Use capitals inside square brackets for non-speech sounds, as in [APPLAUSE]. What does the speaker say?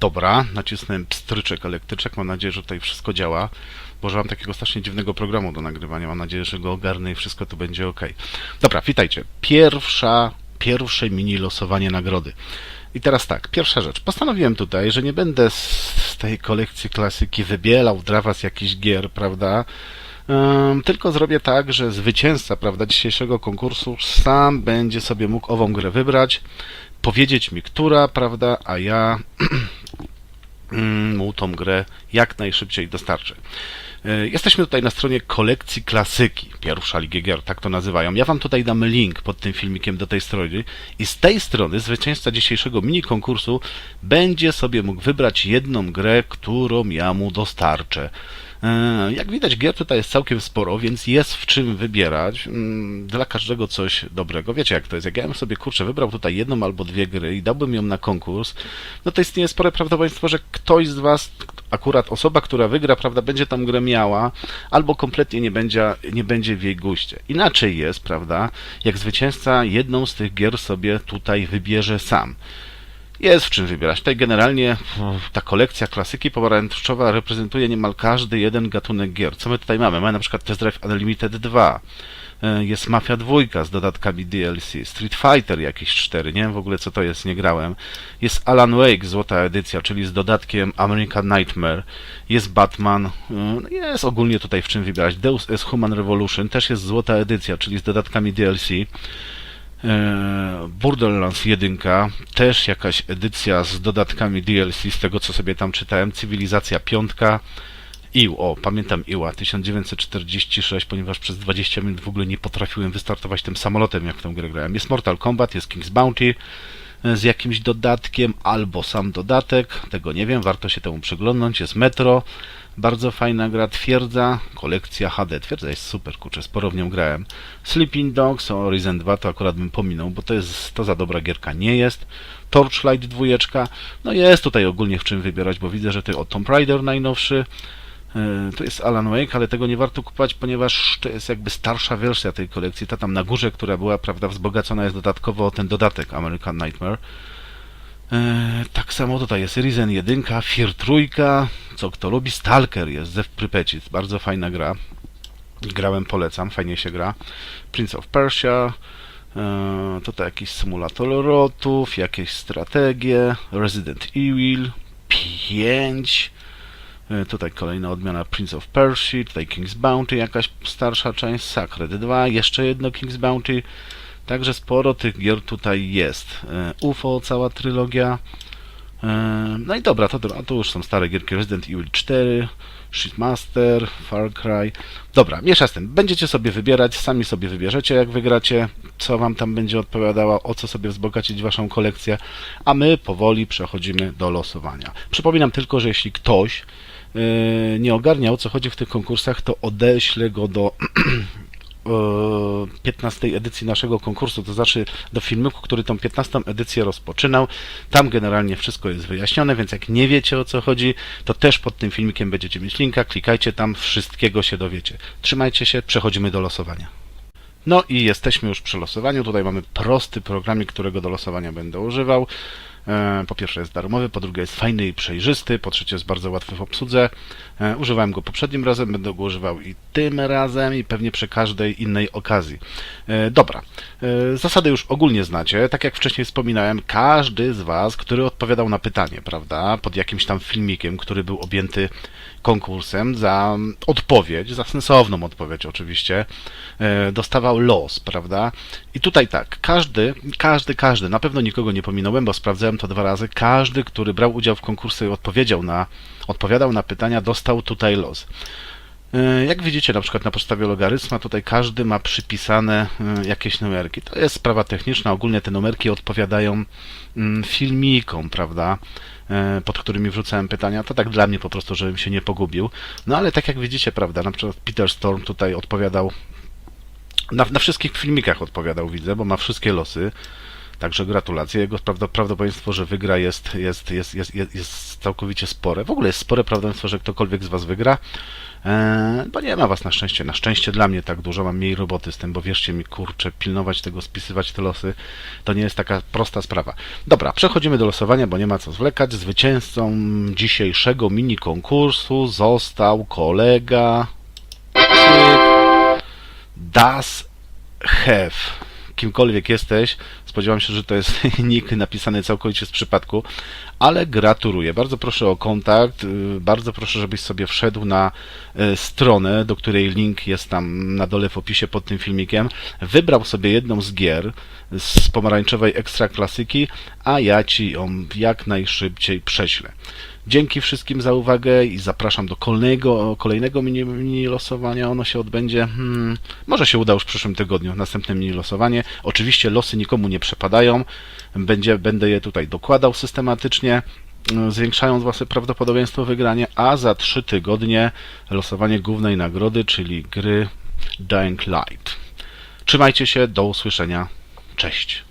Dobra, nacisnąłem pstryczek, elektryczek. Mam nadzieję, że tutaj wszystko działa. Bo używam takiego strasznie dziwnego programu do nagrywania. Mam nadzieję, że go ogarnę i wszystko tu będzie ok. Dobra, witajcie. Pierwsza, pierwsze mini losowanie nagrody. I teraz tak, pierwsza rzecz. Postanowiłem tutaj, że nie będę z, tej kolekcji klasyki wybielał dla was jakichś gier, prawda? Tylko zrobię tak, że zwycięzca, prawda, dzisiejszego konkursu sam będzie sobie mógł ową grę wybrać, powiedzieć mi, która, prawda, a ja [CLEARS THROAT] mm, mu tą grę jak najszybciej dostarczę. Y, Jesteśmy tutaj na stronie kolekcji klasyki, pierwsza Ligi Gier, tak to nazywają. Ja wam tutaj dam link pod tym filmikiem do tej strony i z tej strony zwycięzca dzisiejszego mini konkursu będzie sobie mógł wybrać jedną grę, którą ja mu dostarczę. E, Jak widać, gier tutaj jest całkiem sporo, więc jest w czym wybierać. Mm, Dla każdego coś dobrego. Wiecie, jak to jest? Jak ja bym sobie, kurczę, wybrał tutaj jedną albo dwie gry i dałbym ją na konkurs, no to istnieje spore prawdopodobieństwo, że ktoś z Was, akurat osoba, która wygra, prawda, będzie tam grę miała, albo kompletnie nie będzie, nie będzie w jej guście. Inaczej jest, prawda, jak zwycięzca jedną z tych gier sobie tutaj wybierze sam. Jest w czym wybierać. Tutaj generalnie ta kolekcja klasyki pomarańczowa reprezentuje niemal każdy jeden gatunek gier. Co my tutaj mamy? Mamy na przykład Test Drive Unlimited 2, e, jest Mafia 2 z dodatkami DLC, Street Fighter jakieś 4, nie wiem w ogóle co to jest, nie grałem. Jest Alan Wake, złota edycja, czyli z dodatkiem American Nightmare, jest Batman, e, no jest ogólnie tutaj w czym wybierać. Deus Ex Human Revolution też jest złota edycja, czyli z dodatkami DLC. E, Borderlands 1, też jakaś edycja z dodatkami DLC, z tego co sobie tam czytałem, Cywilizacja 5, IW, o, pamiętam IWA, 1946, ponieważ przez 20 minut w ogóle nie potrafiłem wystartować tym samolotem, jak w tą grę grałem. Jest Mortal Kombat, jest King's Bounty z jakimś dodatkiem, albo sam dodatek, tego nie wiem, warto się temu przyglądnąć, jest Metro, bardzo fajna gra, Twierdza, kolekcja HD, Twierdza jest super, kurczę, sporo w nią grałem. Sleeping Dogs, Horizon 2 to akurat bym pominął, bo to jest, to za dobra gierka nie jest. Torchlight 2, no jest tutaj ogólnie w czym wybierać, bo widzę, że to o Tomb Raider najnowszy, To jest Alan Wake, ale tego nie warto kupować, ponieważ to jest jakby starsza wersja tej kolekcji. Ta tam na górze, która była, prawda, wzbogacona jest dodatkowo o ten dodatek American Nightmare. E, Tak samo tutaj jest Risen 1, Fear 3, co kto lubi, Stalker jest, Zew Prypecic, bardzo fajna gra. Grałem, polecam, fajnie się gra. Prince of Persia, e, tutaj jakiś symulator lotów, jakieś strategie, Resident Evil 5, E, Tutaj kolejna odmiana Prince of Persia, tutaj King's Bounty, jakaś starsza część, Sacred 2, jeszcze jedno King's Bounty. Także sporo tych gier tutaj jest. E, UFO, cała trylogia. E, No i dobra, to, to już są stare gierki Resident Evil 4, Shitmaster, Far Cry. Dobra, miesza z tym. Będziecie sobie wybierać, sami sobie wybierzecie, jak wygracie, co wam tam będzie odpowiadało, o co sobie wzbogacić waszą kolekcję, a my powoli przechodzimy do losowania. Przypominam tylko, że jeśli ktoś nie ogarnia o co chodzi w tych konkursach, to odeślę go do [CLEARS THROAT] e, 15 edycji naszego konkursu, to znaczy do filmiku, który tą 15 edycję rozpoczynał. Tam generalnie wszystko jest wyjaśnione, więc jak nie wiecie o co chodzi, to też pod tym filmikiem będziecie mieć linka, klikajcie tam, wszystkiego się dowiecie. Trzymajcie się, przechodzimy do losowania. No i jesteśmy już przy losowaniu. Tutaj mamy prosty programik, którego do losowania będę używał. E, Po pierwsze jest darmowy, po drugie jest fajny i przejrzysty, po trzecie jest bardzo łatwy w obsłudze. E, Używałem go poprzednim razem, będę go używał i tym razem i pewnie przy każdej innej okazji. E, Dobra, zasady już ogólnie znacie. Tak jak wcześniej wspominałem, każdy z Was, który odpowiadał na pytanie, prawda, pod jakimś tam filmikiem, który był objęty konkursem, za odpowiedź, za sensowną odpowiedź oczywiście, dostawał los, prawda? I tutaj tak, każdy, każdy, każdy, na pewno nikogo nie pominąłem, bo sprawdzałem to dwa razy, każdy, który brał udział w konkursie i odpowiedział na, odpowiadał na pytania, dostał tutaj los. E, Jak widzicie, na przykład na podstawie logarytma, tutaj każdy ma przypisane e, jakieś numerki. To jest sprawa techniczna, ogólnie te numerki odpowiadają mm, filmikom, prawda, e, pod którymi wrzucałem pytania. To tak dla mnie po prostu, żebym się nie pogubił. No ale tak jak widzicie, prawda, na przykład Peter Storm tutaj odpowiadał, na, na wszystkich filmikach odpowiadał, widzę, bo ma wszystkie losy. Także gratulacje. Jego prawdopodobieństwo, że wygra jest, jest, jest, jest, jest, jest całkowicie spore. W ogóle jest spore prawdopodobieństwo, że ktokolwiek z Was wygra. e, bo nie ma was na szczęście. Na szczęście dla mnie tak dużo, mam mniej roboty z tym, bo wierzcie mi, kurczę, pilnować tego, spisywać te losy, to nie jest taka prosta sprawa. Dobra, przechodzimy do losowania, bo nie ma co zwlekać. Zwycięzcą dzisiejszego mini konkursu został kolega Das Have. Kimkolwiek jesteś, spodziewam się, że to jest [LAUGHS] nick napisany całkowicie z przypadku, ale gratuluję. Bardzo proszę o kontakt, y, bardzo proszę, żebyś sobie wszedł na y, stronę, do której link jest tam na dole w opisie pod tym filmikiem, wybrał sobie jedną z gier z pomarańczowej ekstra klasyki, a ja ci ją jak najszybciej prześlę. Dzięki wszystkim za uwagę i zapraszam do kolejnego, kolejnego mini, mini losowania. Ono się odbędzie, hmm, może się uda już w przyszłym tygodniu, następne mini losowanie. Oczywiście losy nikomu nie przepadają. Będzie, będę je tutaj dokładał systematycznie, y, zwiększając wasze prawdopodobieństwo wygrania, a za trzy tygodnie losowanie głównej nagrody, czyli gry Dying Light. Trzymajcie się, do usłyszenia. Cześć.